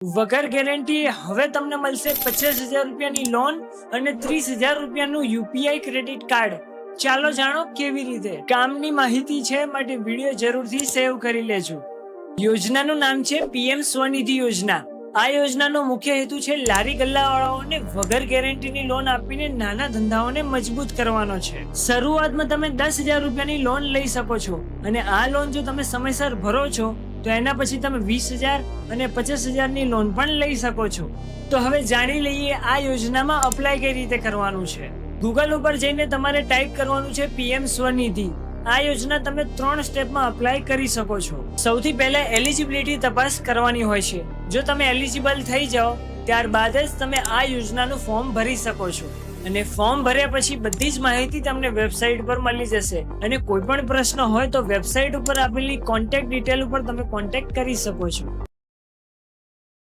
વગર ગેરંટી હવે તમને મળશે પચાસ હજાર રૂપિયાની લોન અને ત્રીસ હજાર રૂપિયાનું યુપીઆઈ ક્રેડિટ કાર્ડ ચાલો જાણો કેવી રીતે. કામની માહિતી છે માટે વીડિયો જરૂરથી સેવ કરી લેજો. યોજનાનું નામ છે પીએમ સ્વનિધિ યોજના. આ યોજનાનો મુખ્ય હેતુ છે લારી ગલ્લાવાળાઓને વગર ગેરંટીની લોન આપીને નાના ધંધાઓને મજબૂત કરવાનો છે. શરૂઆતમાં તમે દસ હજાર રૂપિયાની લોન લઈ શકો છો અને આ લોન જો તમે સમયસર ભરો છો તો એના પછી તમે વીસ હજાર અને પચાસ હજારની લોન પણ લઈ શકો છો. તો હવે જાણી લઈએ આ યોજનામાં અપ્લાય કઈ રીતે કરવાનું છે. ગૂગલ ઉપર જઈને તમારે ટાઈપ કરવાનું છે પીએમ સ્વનિધિ. આ યોજના તમે ત્રણ સ્ટેપમાં અપ્લાય કરી શકો છો. સૌથી પહેલા એલિજિબિલિટી તપાસ કરવાની હોય છે. જો તમે એલિજિબલ થઈ જાઓ ત્યારબાદ જ તમે આ યોજનાનું ફોર્મ ભરી શકો છો. અને ફોર્મ ભર્યા પછી બધી જ માહિતી તમને વેબસાઇટ પર મળી જશે. અને કોઈ પણ પ્રશ્ન હોય તો વેબસાઇટ ઉપર આપેલી કોન્ટેક્ટ ડિટેલ ઉપર તમે કોન્ટેક્ટ કરી શકો છો.